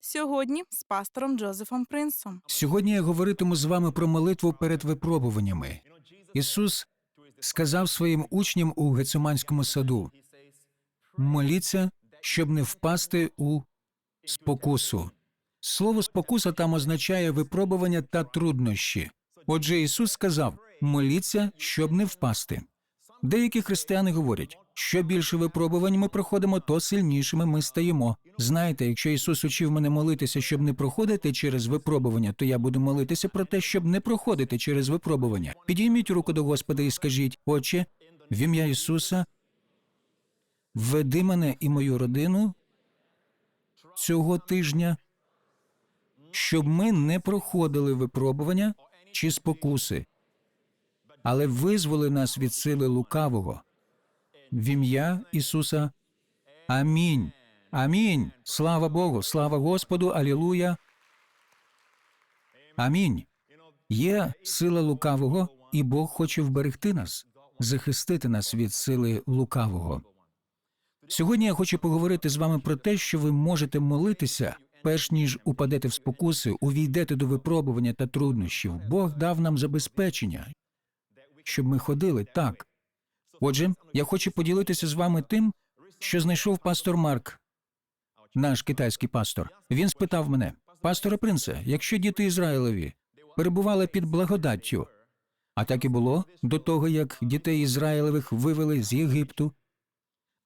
Сьогодні з пастором Джозефом Принсом. Сьогодні я говоритиму з вами про молитву перед випробуваннями. Ісус сказав своїм учням у Гециманському саду: моліться, щоб не впасти у спокусу. Слово спокуса там означає випробування та труднощі. Отже, Ісус сказав: моліться, щоб не впасти. Деякі християни говорять, що більше випробувань ми проходимо, то сильнішими ми стаємо. Знаєте, якщо Ісус учив мене молитися, щоб не проходити через випробування, то я буду молитися про те, щоб не проходити через випробування. Підійміть руку до Господа і скажіть, Отче, в ім'я Ісуса, веди мене і мою родину цього тижня, щоб ми не проходили випробування чи спокуси, але визволи нас від сили лукавого. В ім'я Ісуса. Амінь. Амінь. Слава Богу, слава Господу, Алілуя. Амінь. Є сила лукавого, і Бог хоче вберегти нас, захистити нас від сили лукавого. Сьогодні я хочу поговорити з вами про те, що ви можете молитися, перш ніж упадете в спокуси, увійдете до випробування та труднощів. Бог дав нам забезпечення, щоб ми ходили так. Отже, я хочу поділитися з вами тим, що знайшов пастор Марк, наш китайський пастор. Він спитав мене, пасторе принце, якщо діти Ізраїлеві перебували під благодаттю, а так і було до того, як дітей Ізраїлевих вивели з Єгипту,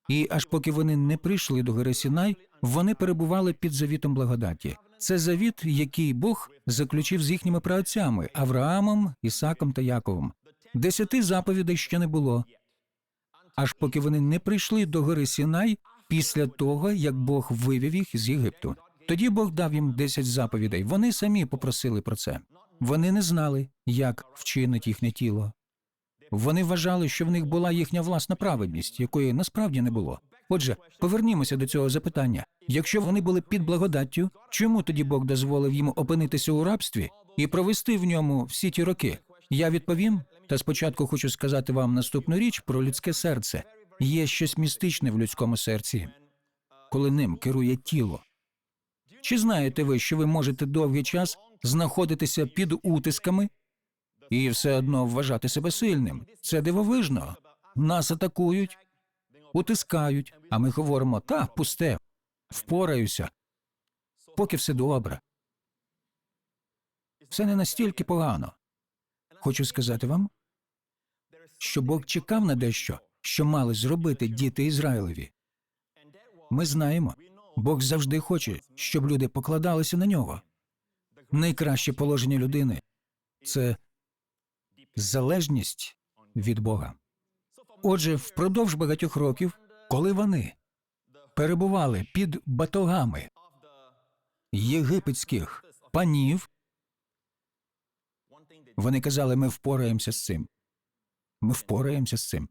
і аж поки вони не прийшли до гори Сінай, вони перебували під завітом благодаті. Це завіт, який Бог заключив з їхніми праотцями Авраамом, Ісаком та Яковом. Десяти заповідей ще не було, аж поки вони не прийшли до гори Сінай після того, як Бог вивів їх з Єгипту. Тоді Бог дав їм десять заповідей. Вони самі попросили про це. Вони не знали, як вчинить їхнє тіло. Вони вважали, що в них була їхня власна праведність, якої насправді не було. Отже, повернімося до цього запитання. Якщо вони були під благодаттю, чому тоді Бог дозволив їм опинитися у рабстві і провести в ньому всі ті роки? Я відповім, та спочатку хочу сказати вам наступну річ про людське серце. Є щось містичне в людському серці, коли ним керує тіло. Чи знаєте ви, що ви можете довгий час знаходитися під утисками і все одно вважати себе сильним? Це дивовижно. Нас атакують, утискають, а ми говоримо та пусте, впораюся, поки все добре. Все не настільки погано. Хочу сказати вам, що Бог чекав на дещо, що мали зробити діти Ізраїлеві. Ми знаємо, Бог завжди хоче, щоб люди покладалися на нього. Найкраще положення людини це залежність від Бога. Отже, впродовж багатьох років, коли вони перебували під батогами єгипетських панів, вони казали, ми впораємося з цим. Ми впораємося з цим.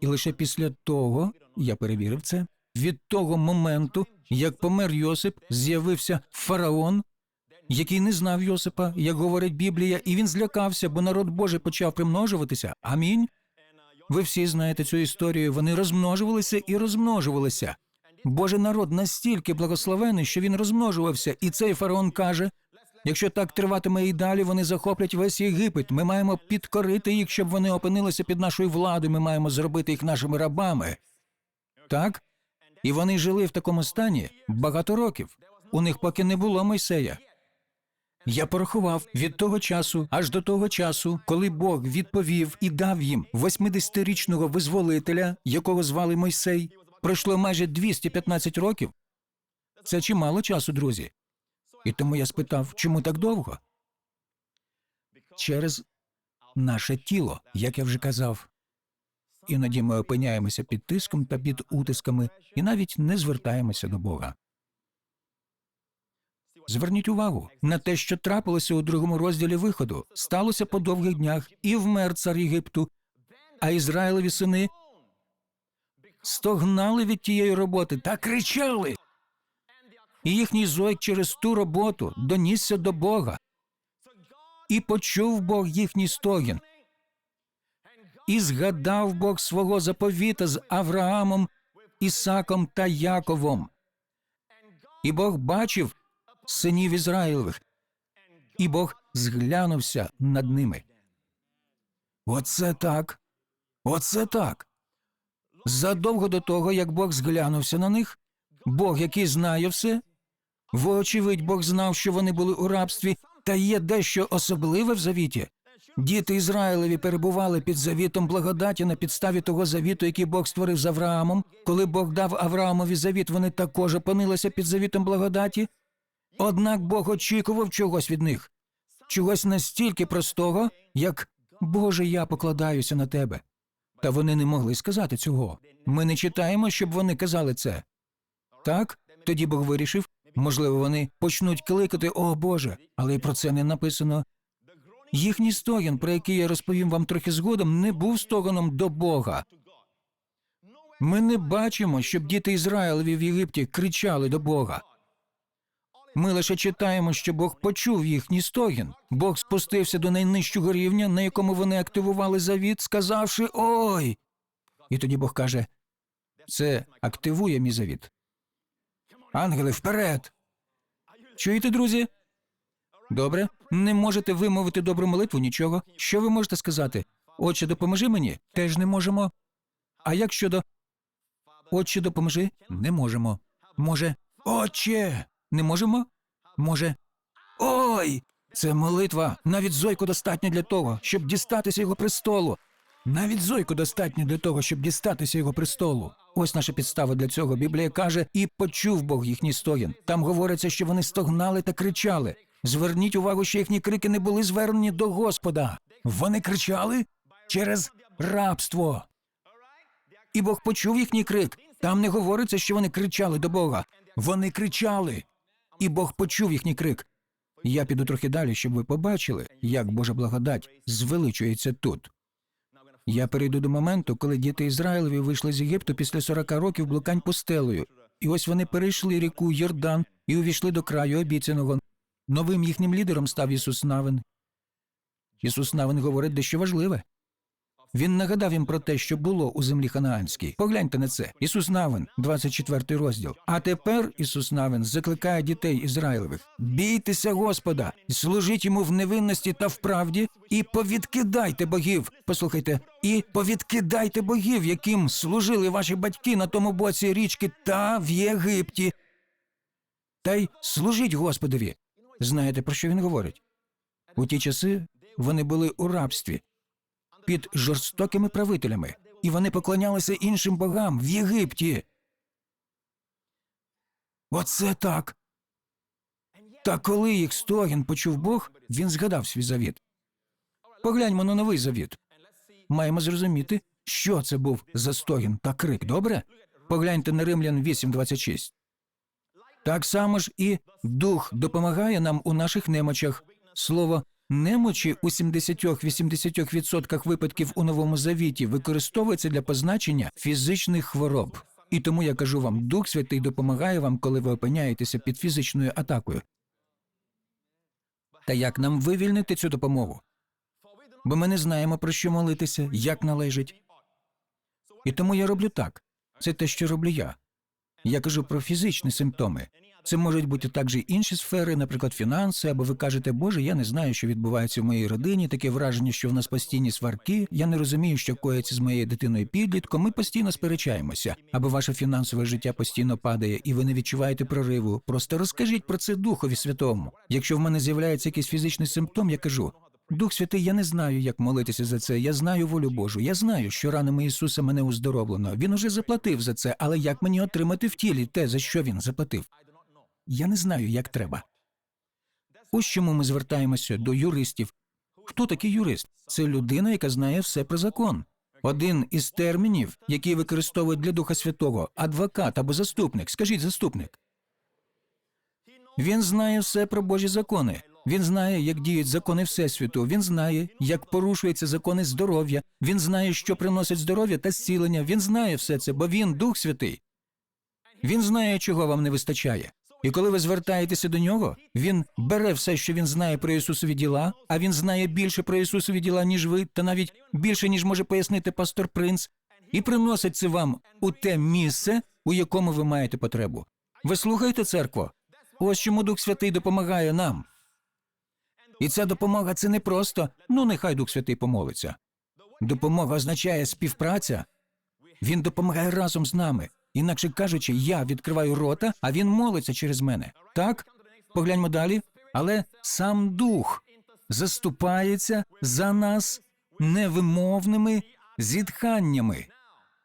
І лише після того, я перевірив це, від того моменту, як помер Йосип, з'явився фараон, який не знав Йосипа, як говорить Біблія, і він злякався, бо народ Божий почав примножуватися. Амінь. Ви всі знаєте цю історію. Вони розмножувалися і розмножувалися. Божий народ настільки благословений, що він розмножувався, і цей фараон каже: якщо так триватиме і далі, вони захоплять весь Єгипет. Ми маємо підкорити їх, щоб вони опинилися під нашою владою. Ми маємо зробити їх нашими рабами. Так? І вони жили в такому стані багато років. У них поки не було Мойсея. Я порахував від того часу аж до того часу, коли Бог відповів і дав їм 80-річного визволителя, якого звали Мойсей. Пройшло майже 215 років. Це чимало часу, друзі. І тому я спитав, чому так довго? Через наше тіло, як я вже казав. Іноді ми опиняємося під тиском та під утисками і навіть не звертаємося до Бога. Зверніть увагу на те, що трапилося у другому розділі виходу. Сталося по довгих днях і вмер цар Єгипту, а Ізраїлеві сини стогнали від тієї роботи та кричали. І їхній зойк через ту роботу донісся до Бога. І почув Бог їхній стогін. І згадав Бог свого заповіта з Авраамом, Ісаком та Яковом. І Бог бачив синів Ізраїлевих, і Бог зглянувся над ними. Оце так. Оце так. Задовго до того, як Бог зглянувся на них, Бог, який знає все, вочевидь, Бог знав, що вони були у рабстві, та є дещо особливе в завіті. Діти Ізраїлеві перебували під завітом благодаті на підставі того завіту, який Бог створив з Авраамом. Коли Бог дав Авраамові завіт, вони також опинилися під завітом благодаті. Однак Бог очікував чогось від них, чогось настільки простого, як Боже, я покладаюся на тебе. Та вони не могли сказати цього. Ми не читаємо, щоб вони казали це. Так, тоді Бог вирішив, можливо, вони почнуть кликати О Боже, але й про це не написано. Їхній стогін, про який я розповім вам трохи згодом, не був стогоном до Бога. Ми не бачимо, щоб діти Ізраїлеві в Єгипті кричали до Бога. Ми лише читаємо, що Бог почув їхній стогін. Бог спустився до найнижчого рівня, на якому вони активували завіт, сказавши Ой. І тоді Бог каже: Це активує мій завіт. Ангели, вперед! Чуєте, друзі? Добре, не можете вимовити добру молитву, нічого. Що ви можете сказати? Отче, допоможи мені? Теж не можемо. А як щодо Отче, допоможи? Не можемо. Може, Отче, не можемо? Може. Ой! Це молитва. Навіть зойку достатньо для того, щоб дістатися його престолу. Навіть зойку достатньо для того, щоб дістатися його престолу. Ось наша підстава для цього. Біблія каже, і почув Бог їхній стогін. Там говориться, що вони стогнали та кричали. Зверніть увагу, що їхні крики не були звернені до Господа. Вони кричали через рабство. І Бог почув їхній крик. Там не говориться, що вони кричали до Бога. Вони кричали, і Бог почув їхній крик. Я піду трохи далі, щоб ви побачили, як Божа благодать звеличується тут. Я перейду до моменту, коли діти Ізраїлеві вийшли з Єгипту після 40 років блукань пустелею. І ось вони перейшли ріку Йордан і увійшли до краю обіцяного. Новим їхнім лідером став Ісус Навин. Ісус Навин говорить дещо важливе. Він нагадав їм про те, що було у землі ханаанській. Погляньте на це. Ісус Навин, 24 розділ. А тепер Ісус Навин закликає дітей Ізраїлевих: бійтеся Господа, служіть йому в невинності та в правді, і повідкидайте богів. Послухайте, і повідкидайте богів, яким служили ваші батьки на тому боці річки та в Єгипті. Та й служіть Господові. Знаєте, про що він говорить? У ті часи вони були у рабстві під жорстокими правителями, і вони поклонялися іншим богам в Єгипті. Оце так. Та коли їх стогін почув Бог, він згадав свій завіт. Погляньмо на новий завіт. Маємо зрозуміти, що це був за стогін та крик, добре? Погляньте на Римлян 8.26. Так само ж і дух допомагає нам у наших немочах. Слово немочі у 70-80% випадків у новому завіті використовується для позначення фізичних хвороб. І тому я кажу вам, Дух Святий допомагає вам, коли ви опиняєтеся під фізичною атакою. Та як нам вивільнити цю допомогу? Бо ми не знаємо про що молитися, як належить. І тому я роблю так. Це те, що роблю я. Я кажу про фізичні симптоми. Це можуть бути також інші сфери, наприклад, фінанси, або ви кажете, Боже, я не знаю, що відбувається в моїй родині. Таке враження, що в нас постійні сварки. Я не розумію, що коїться з моєю дитиною підлітком. Ми постійно сперечаємося, або ваше фінансове життя постійно падає, і ви не відчуваєте прориву. Просто розкажіть про це Духові Святому. Якщо в мене з'являється якийсь фізичний симптом, я кажу. Дух Святий, я не знаю, як молитися за це. Я знаю волю Божу. Я знаю, що ранами Ісуса мене уздоровлено. Він уже заплатив за це, але як мені отримати в тілі те, за що він заплатив? Я не знаю, як треба. Ось чому ми звертаємося до юристів. Хто такий юрист? Це людина, яка знає все про закон. Один із термінів, які використовують для Духа Святого, адвокат або заступник. Скажіть заступник. Він знає все про Божі закони. Він знає, як діють закони Всесвіту. Він знає, як порушуються закони здоров'я. Він знає, що приносить здоров'я та зцілення. Він знає все це, бо він Дух Святий. Він знає, чого вам не вистачає. І коли ви звертаєтеся до нього, він бере все, що він знає про Ісусові діла, а він знає більше про Ісусові діла, ніж ви, та навіть більше, ніж може пояснити пастор Принц, і приносить це вам у те місце, у якому ви маєте потребу. Ви слухаєте церкво? Ось чому Дух Святий допомагає нам. І ця допомога це не просто ну нехай Дух Святий помолиться. Допомога означає співпраця. Він допомагає разом з нами. Інакше кажучи, я відкриваю рота, а він молиться через мене. Так? Погляньмо далі. Але сам дух заступається за нас невимовними зітханнями.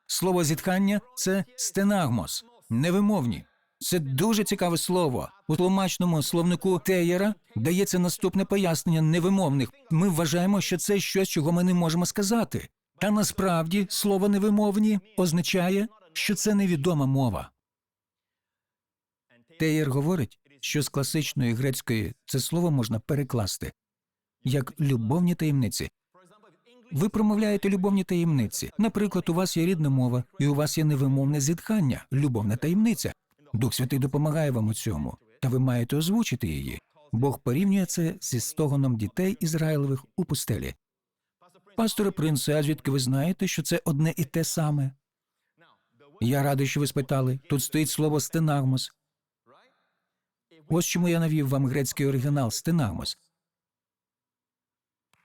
Слово зітхання це стенагмос, невимовні. Це дуже цікаве слово. У тлумачному словнику Теєра дається наступне пояснення невимовних. Ми вважаємо, що це щось, чого ми не можемо сказати. Та насправді слово невимовні означає, що це невідома мова. Теєр говорить, що з класичної грецької це слово можна перекласти як любовні таємниці. Ви промовляєте любовні таємниці. Наприклад, у вас є рідна мова, і у вас є невимовне зітхання, любовна таємниця. Дух Святий допомагає вам у цьому, та ви маєте озвучити її. Бог порівнює це зі стогоном дітей Ізраїлевих у пустелі. Пасторе принце, а звідки ви знаєте, що це одне і те саме? Я радий, що ви спитали. Тут стоїть слово стенагмос. Ось чому я навів вам грецький оригінал стенагмос.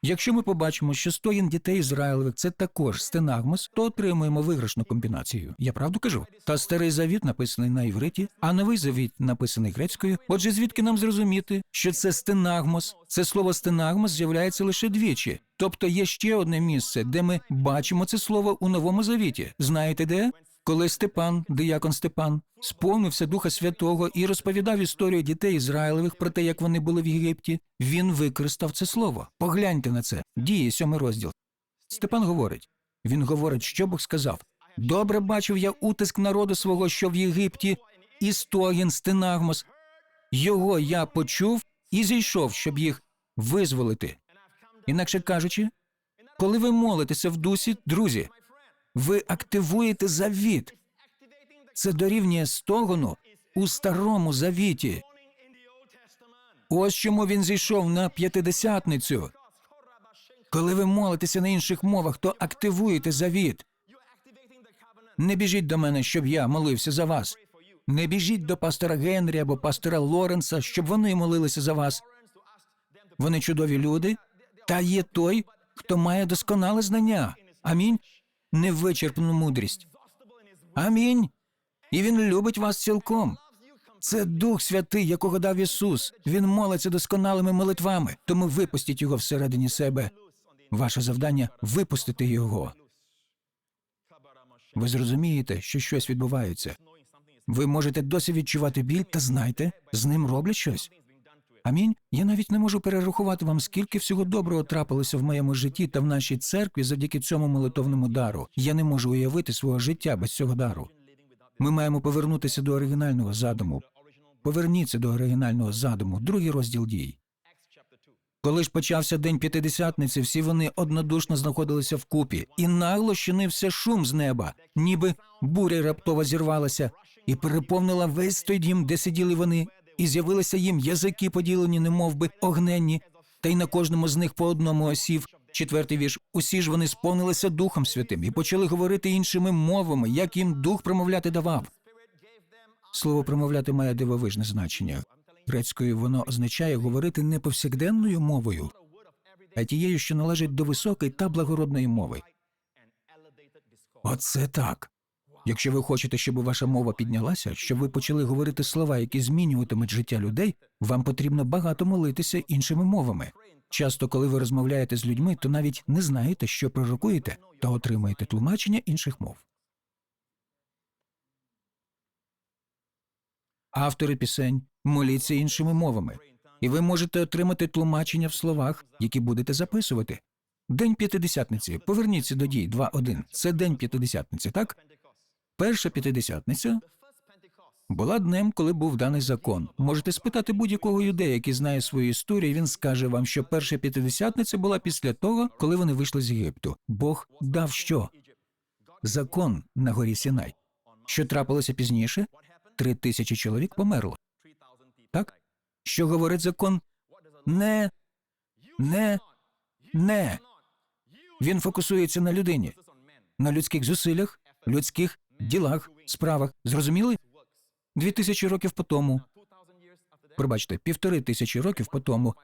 Якщо ми побачимо, що стоїн дітей Ізраїлевих це також стенагмос, то отримуємо виграшну комбінацію. Я правду кажу. Та старий завіт написаний на івриті, а новий завіт написаний грецькою. Отже, звідки нам зрозуміти, що це стенагмос? Це слово стенагмос з'являється лише двічі. Тобто є ще одне місце, де ми бачимо це слово у новому завіті. Знаєте де? Коли Степан, диякон Степан, сповнився Духа Святого і розповідав історію дітей Ізраїлевих про те, як вони були в Єгипті, він використав це слово. Погляньте на це. Діє сьомий розділ. Степан говорить. Він говорить, що Бог сказав. Добре бачив я утиск народу свого, що в Єгипті, і стогін стенагмос. Його я почув і зійшов, щоб їх визволити. Інакше кажучи, коли ви молитеся в дусі, друзі, ви активуєте завіт. Це дорівнює стогону у старому завіті. Ось чому він зійшов на п'ятидесятницю. Коли ви молитеся на інших мовах, то активуєте завіт. Не біжіть до мене, щоб я молився за вас. Не біжіть до пастора Генрі або пастора Лоренса, щоб вони молилися за вас. Вони чудові люди, та є той, хто має досконале знання. Амінь. Невичерпну мудрість. Амінь. І він любить вас цілком. Це Дух Святий, якого дав Ісус. Він молиться досконалими молитвами, тому випустіть його всередині себе. Ваше завдання випустити його. Ви зрозумієте, що щось відбувається. Ви можете досі відчувати біль, та знайте, з ним роблять щось. Амінь. Я навіть не можу перерахувати вам, скільки всього доброго трапилося в моєму житті та в нашій церкві завдяки цьому молитовному дару. Я не можу уявити свого життя без цього дару. Ми маємо повернутися до оригінального задуму. Поверніться до оригінального задуму, другий розділ дій. Коли ж почався день п'ятидесятниці, всі вони однодушно знаходилися вкупі, і нагло щинився шум з неба, ніби буря раптово зірвалася, і переповнила весь той дім, де сиділи вони, і з'явилися їм язики, поділені, немов би огненні, та й на кожному з них по одному осів. Четвертий вірш. Усі ж вони сповнилися Духом Святим і почали говорити іншими мовами, як їм дух промовляти давав. Слово промовляти має дивовижне значення. Грецькою воно означає говорити не повсякденною мовою, а тією, що належить до високої та благородної мови. Оце так. Якщо ви хочете, щоб ваша мова піднялася, щоб ви почали говорити слова, які змінюватимуть життя людей, вам потрібно багато молитися іншими мовами. Часто, коли ви розмовляєте з людьми, то навіть не знаєте, що пророкуєте, та отримаєте тлумачення інших мов. Автори пісень моліться іншими мовами, і ви можете отримати тлумачення в словах, які будете записувати. День п'ятидесятниці. Поверніться до дій 2.1. Це день п'ятидесятниці, так? Перша п'ятидесятниця була днем, коли був даний закон. Можете спитати будь-якого юдея, який знає свою історію. Він скаже вам, що перша п'ятидесятниця була після того, коли вони вийшли з Єгипту. Бог дав що? Закон на горі Сінай. Що трапилося пізніше? Три тисячі чоловік померло. Так? Що говорить закон? Не, не, не. Він фокусується на людині, на людських зусиллях, людських ділах, справах. Зрозуміли? Дві тисячі років по тому, пробачте, півтори тисячі років по тому,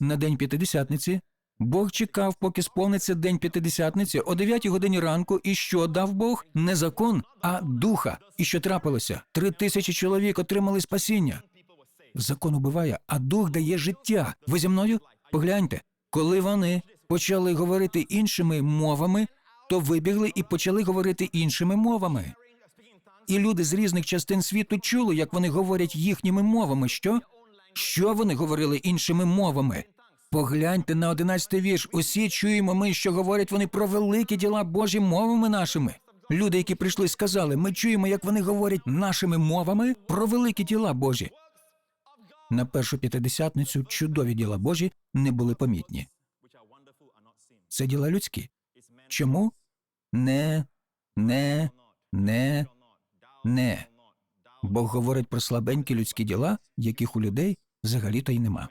на день п'ятидесятниці, Бог чекав, поки сповниться день п'ятидесятниці о 9 годині ранку, і що дав Бог? Не закон, а духа. І що трапилося? Три тисячі чоловік отримали спасіння. Закон убиває, а дух дає життя. Ви зі мною? Погляньте, коли вони почали говорити іншими мовами, то вибігли і почали говорити іншими мовами. І люди з різних частин світу чули, як вони говорять їхніми мовами. Що? Що вони говорили іншими мовами? Погляньте на одинадцятий вірш. Усі чуємо ми, що говорять вони про великі діла Божі мовами нашими. Люди, які прийшли, сказали: ми чуємо, як вони говорять нашими мовами про великі діла Божі. На першу п'ятидесятницю чудові діла Божі не були помітні. Це діла людські. Чому? Не, не, не, не. Бог говорить про слабенькі людські діла, яких у людей взагалі-то й нема.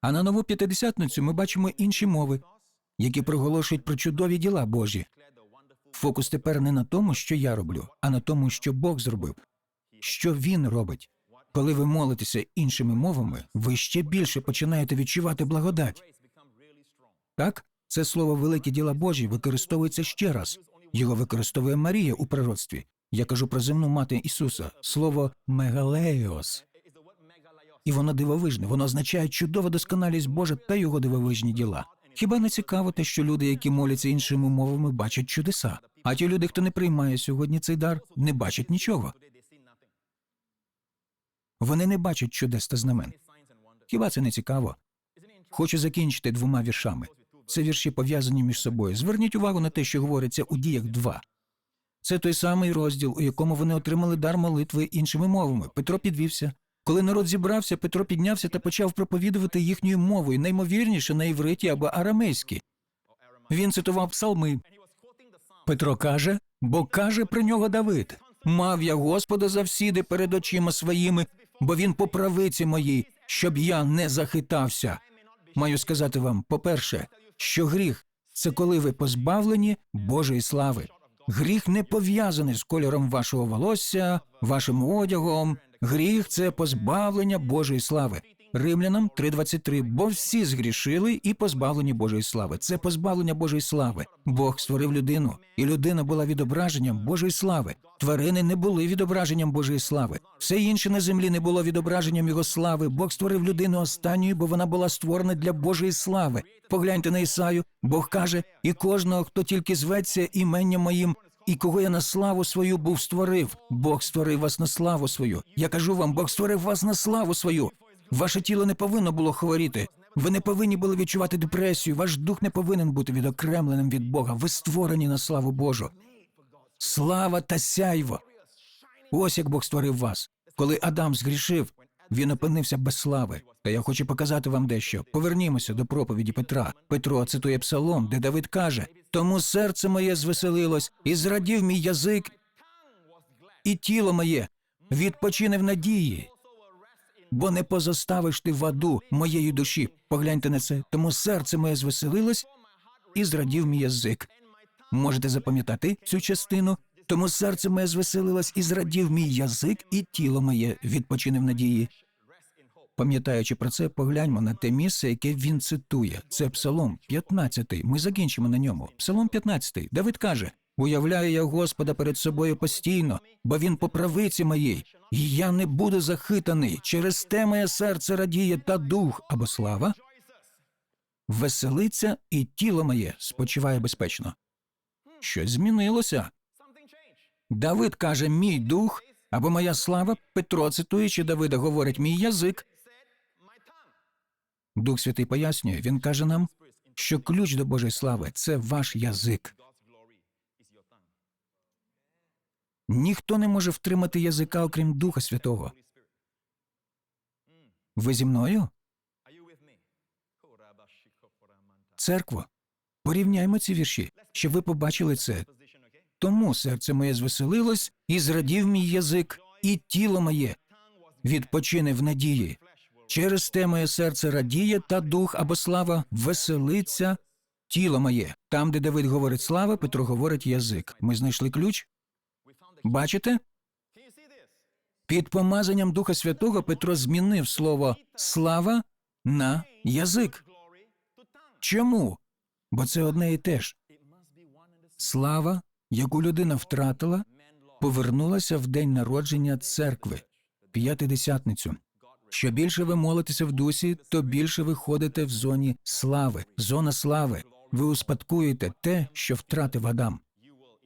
А на нову п'ятидесятницю ми бачимо інші мови, які проголошують про чудові діла Божі. Фокус тепер не на тому, що я роблю, а на тому, що Бог зробив, що Він робить. Коли ви молитеся іншими мовами, ви ще більше починаєте відчувати благодать. Так, це слово великі діла Божі використовується ще раз. Його використовує Марія у пророцтві. Я кажу про земну мати Ісуса, слово мегалеос. І воно дивовижне, воно означає чудова досконалість Божа та його дивовижні діла. Хіба не цікаво те, що люди, які моляться іншими мовами, бачать чудеса? А ті люди, хто не приймає сьогодні цей дар, не бачать нічого. Вони не бачать чудес та знамен. Хіба це не цікаво? Хочу закінчити двома віршами. Це вірші пов'язані між собою. Зверніть увагу на те, що говориться у діях 2. Це той самий розділ, у якому вони отримали дар молитви іншими мовами. Петро підвівся. Коли народ зібрався, Петро піднявся та почав проповідувати їхньою мовою, наймовірніше на івриті або арамейській. Він цитував псалми. Петро каже, бо каже про нього Давид: Мав я Господа завсіди перед очима своїми, бо він по правиці моїй, щоб я не захитався. Маю сказати вам, по-перше, що гріх це коли ви позбавлені Божої слави. Гріх не пов'язаний з кольором вашого волосся, вашим одягом. Гріх це позбавлення Божої слави. Римлянам 3.23. Бо всі згрішили і позбавлені Божої слави. Це позбавлення Божої слави. Бог створив людину, і людина була відображенням Божої слави. Тварини не були відображенням Божої слави. Все інше на землі не було відображенням його слави. Бог створив людину останньою, бо вона була створена для Божої слави. Погляньте на Ісаю. Бог каже: і кожного, хто тільки зветься іменням моїм, і кого я на славу свою був створив. Бог створив вас на славу свою. Я кажу вам, Бог створив вас на славу свою. Ваше тіло не повинно було хворіти. Ви не повинні були відчувати депресію. Ваш дух не повинен бути відокремленим від Бога. Ви створені на славу Божу. Слава та сяйво. Ось як Бог створив вас. Коли Адам згрішив, він опинився без слави. Та я хочу показати вам дещо. Повернімося до проповіді Петра. Петро цитує псалом, де Давид каже: Тому серце моє звеселилось, і зрадів мій язик, і тіло моє відпочине в надії. Бо не позоставиш ти в аду моєї душі. Погляньте на це. Тому серце моє звеселилось і зрадів мій язик. Можете запам'ятати цю частину? Тому серце моє звеселилось і зрадів мій язик, і тіло моє відпочине в надії. Пам'ятаючи про це, погляньмо на те місце, яке він цитує. Це Псалом 15. Ми закінчимо на ньому. Псалом 15. Давид каже: Уявляю я Господа перед собою постійно, бо він по правиці моїй, і я не буду захитаний. Через те моє серце радіє та дух або слава. Веселиться, і тіло моє спочиває безпечно. Щось змінилося. Давид каже мій дух або моя слава. Петро, цитуючи Давида, говорить мій язик. Дух Святий пояснює, він каже нам, що ключ до Божої слави це ваш язик. Ніхто не може втримати язика, окрім Духа Святого. Ви зі мною? Церкво, порівняймо ці вірші, щоб ви побачили це. Тому серце моє звеселилось, і зрадів мій язик, і тіло моє відпочине в надії. Через те моє серце радіє, та дух або слава веселиться тіло моє. Там, де Давид говорить слава, Петро говорить язик. Ми знайшли ключ. Бачите? Під помазанням Духа Святого Петро змінив слово слава на язик. Чому? Бо це одне і те ж. Слава, яку людина втратила, повернулася в день народження церкви, п'ятидесятницю. Що більше ви молитеся в дусі, то більше ви ходите в зоні слави, зона слави. Ви успадкуєте те, що втратив Адам.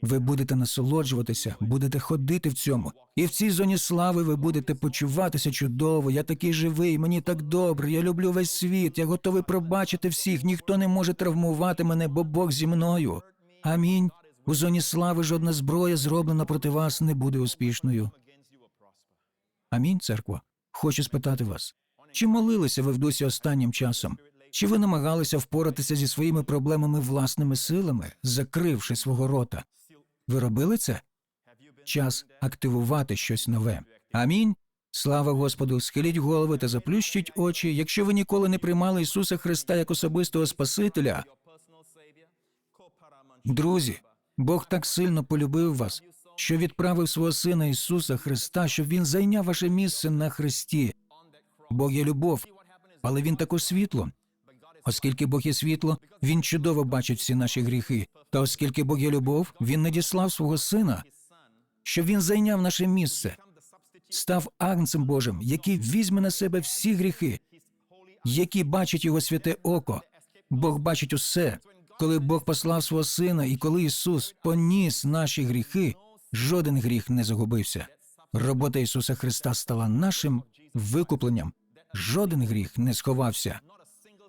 Ви будете насолоджуватися, будете ходити в цьому. І в цій зоні слави ви будете почуватися чудово. Я такий живий, мені так добре, я люблю весь світ, я готовий пробачити всіх. Ніхто не може травмувати мене, бо Бог зі мною. Амінь. У зоні слави жодна зброя, зроблена проти вас, не буде успішною. Амінь, церква. Хочу спитати вас, чи молилися ви в дусі останнім часом? Чи ви намагалися впоратися зі своїми проблемами власними силами, закривши свого рота? Ви робили це? Час активувати щось нове. Амінь. Слава Господу, схиліть голови та заплющіть очі. Якщо ви ніколи не приймали Ісуса Христа як особистого Спасителя, друзі, Бог так сильно полюбив вас, що відправив свого Сина Ісуса Христа, щоб Він зайняв ваше місце на Христі. Бог є любов, але Він також світло. Оскільки Бог є світло, Він чудово бачить всі наші гріхи. Та оскільки Бог є любов, Він надіслав свого Сина, щоб Він зайняв наше місце, став агнцем Божим, який візьме на себе всі гріхи, які бачить його святе око. Бог бачить усе. Коли Бог послав свого сина, і коли Ісус поніс наші гріхи, жоден гріх не загубився. Робота Ісуса Христа стала нашим викупленням. Жоден гріх не сховався.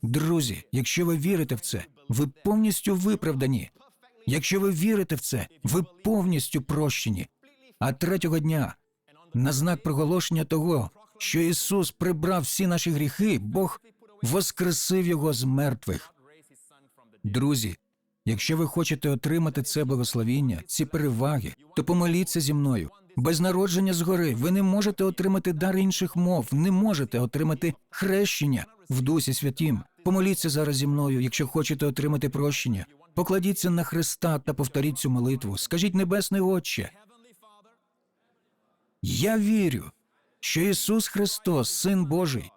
Друзі, якщо ви вірите в це, ви повністю виправдані. Якщо ви вірите в це, ви повністю прощені. А третього дня, на знак проголошення того, що Ісус прибрав всі наші гріхи, Бог воскресив його з мертвих. Друзі, якщо ви хочете отримати це благословіння, ці переваги, то помоліться зі мною. Без народження згори ви не можете отримати дар інших мов, не можете отримати хрещення в Дусі Святім. Помоліться зараз зі мною, якщо хочете отримати прощення. Покладіться на Христа та повторіть цю молитву. Скажіть, Небесний Отче, я вірю, що Ісус Христос, Син Божий,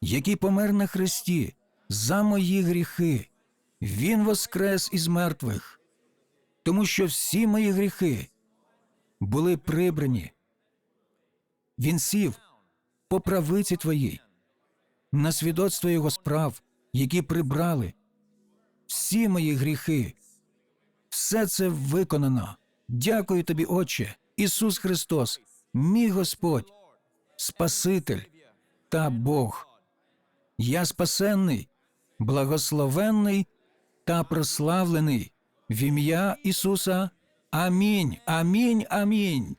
який помер на Христі за мої гріхи, Він воскрес із мертвих, тому що всі мої гріхи були прибрані. Він сів по правиці твоїй, на свідоцтво його справ, які прибрали всі мої гріхи. Все це виконано. Дякую тобі, Отче, Ісус Христос, мій Господь, Спаситель та Бог. Я спасенний, благословенний та прославлений в ім'я Ісуса. Амінь, амінь, амінь.